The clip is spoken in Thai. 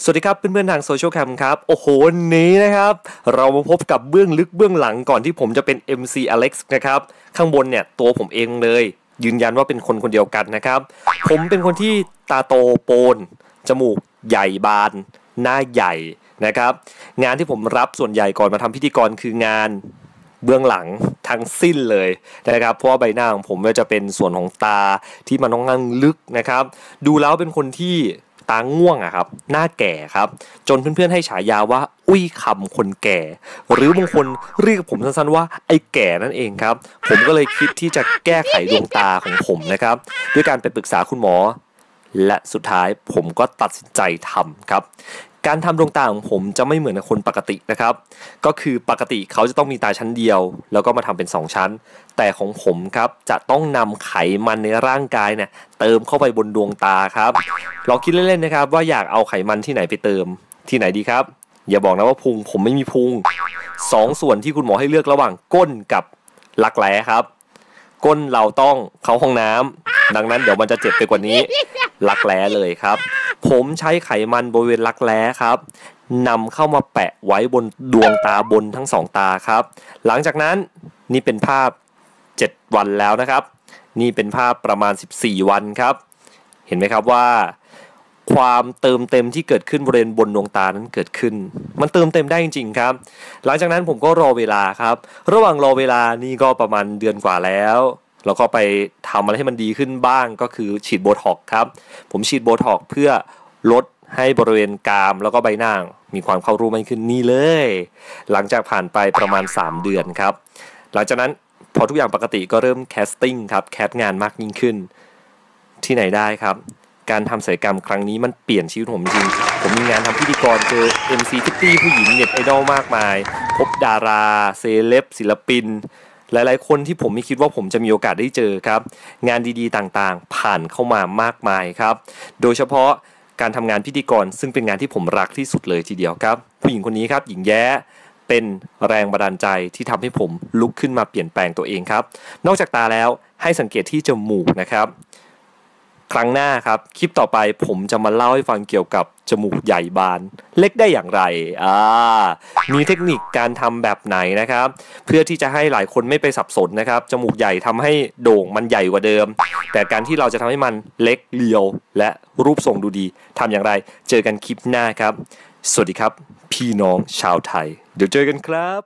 สวัสดีครับเพื่อนๆทางโซเชียลแคมครับ โอ้โหวันนี้นะครับ เรามาพบกับเบื้องลึกเบื้องหลังก่อนที่ผมจะเป็น MC Alex นะครับ ข้างบนเนี่ยตัวผมเองเลย ยืนยันว่าเป็นคนคนเดียวกันนะครับ ผมเป็นคนที่ตาโตโปน จมูกใหญ่บาน หน้าใหญ่นะครับ งานที่ผมรับส่วนใหญ่ก่อนมาทำพิธีกรคืองานเบื้องหลังทั้งสิ้นเลยนะครับเพราะว่าใบหน้าของผมจะเป็นส่วนของตาที่มันต้องงังลึกนะครับ ดูแล้วเป็นคนที่ ตาง่วงอะครับ หน้าแก่ครับ จนเพื่อนๆให้ฉายาว่า อุ้ยคำคนแก่ หรือบางคนเรียกผมสั้นๆว่าไอ้แก่นั่นเองครับ ผมก็เลยคิดที่จะแก้ไขดวงตาของผมนะครับ ด้วยการไปปรึกษาคุณหมอ และสุดท้ายผมก็ตัดสินใจทำครับ การทำดวงตาของผมจะไม่เหมือนคนปกตินะครับ ก็คือปกติเขาจะต้องมีตาชั้นเดียว แล้วก็มาทำเป็น 2 ชั้น แต่ของผมครับจะต้องนำไขมันในร่างกายเนี่ยเติมเข้าไปบนดวงตาครับลองคิดเล่นๆนะครับ ว่าอยากเอาไขมันที่ไหนไปเติม ที่ไหนดีครับ อย่าบอกนะว่าพุงผมไม่มีพุงสองส่วนที่คุณหมอให้เลือกระหว่างก้นกับรักแร้ครับ ก้นเราต้องเข้าห้องน้ำดังนั้นเดี๋ยวมันจะเจ็บไปกว่านี้รักแร้เลยครับ ผมใช้ไขมันบริเวณรักแร้ครับนำเข้ามาแปะไว้บนดวงตาบนทั้งสองตาครับ หลังจากนั้นนี่เป็นภาพ 7 วันแล้วนะครับ นี่เป็นภาพประมาณ 14 วันครับ เห็นไหมครับว่า ความเติมเต็มที่เกิดขึ้นบริเวณบนดวงตานั้นเกิดขึ้น มันเติมเต็มได้จริงๆครับ หลังจากนั้นผมก็รอเวลาครับ ระหว่างรอเวลานี่ก็ประมาณเดือนกว่าแล้ว แล้วก็ไปทำอะไรให้มันดีขึ้นบ้างก็คือฉีดโบท็อกครับ ผมฉีดโบท็อกเพื่อลดให้บริเวณกรามแล้วก็ใบหน้ามีความเข้ารูมากขึ้นนี่เลย หลังจากผ่านไปประมาณ 3 เดือนครับ หลังจากนั้นพอทุกอย่างปกติก็เริ่มแคสติ้งครับแคสงานมากยิ่งขึ้น ที่ไหนได้ครับ การทำศัลยกรรมครั้งนี้มันเปลี่ยนชีวิตผมจริง ผมมีงานทำพิธีกรเจอ MC พิตตี้ผู้หญิงเน็ตไอดอลมากมาย พบดาราเซเลบศิลปิน หลายๆ คนที่ผมไม่คิดว่าผมจะมีโอกาสได้เจอครับ งานดีๆต่างๆ ผ่านเข้ามามากมายครับ โดยเฉพาะการทำงานพิธีกรซึ่งเป็นงานที่ผมรักที่สุดเลยทีเดียวครับ ผู้หญิงคนนี้ครับหญิงแย้เป็นแรงบันดาลใจที่ทำให้ผมลุกขึ้นมาเปลี่ยนแปลงตัวเองครับ นอกจากตาแล้วให้สังเกตที่จมูกนะครับ ครั้งหน้าครับ คลิปต่อไปผมจะมาเล่าให้ฟังเกี่ยวกับจมูกใหญ่บาน เล็กได้อย่างไรอ่ามีเทคนิคการทำแบบไหนนะครับ เพื่อที่จะให้หลายคนไม่ไปสับสนนะครับ จมูกใหญ่ทำให้โด่งมันใหญ่กว่าเดิม แต่การที่เราจะทำให้มันเล็กเรียว และรูปทรงดูดีทำอย่างไร เจอกันคลิปหน้าครับ สวัสดีครับ พี่น้องชาวไทย เดี๋ยวเจอกันครับ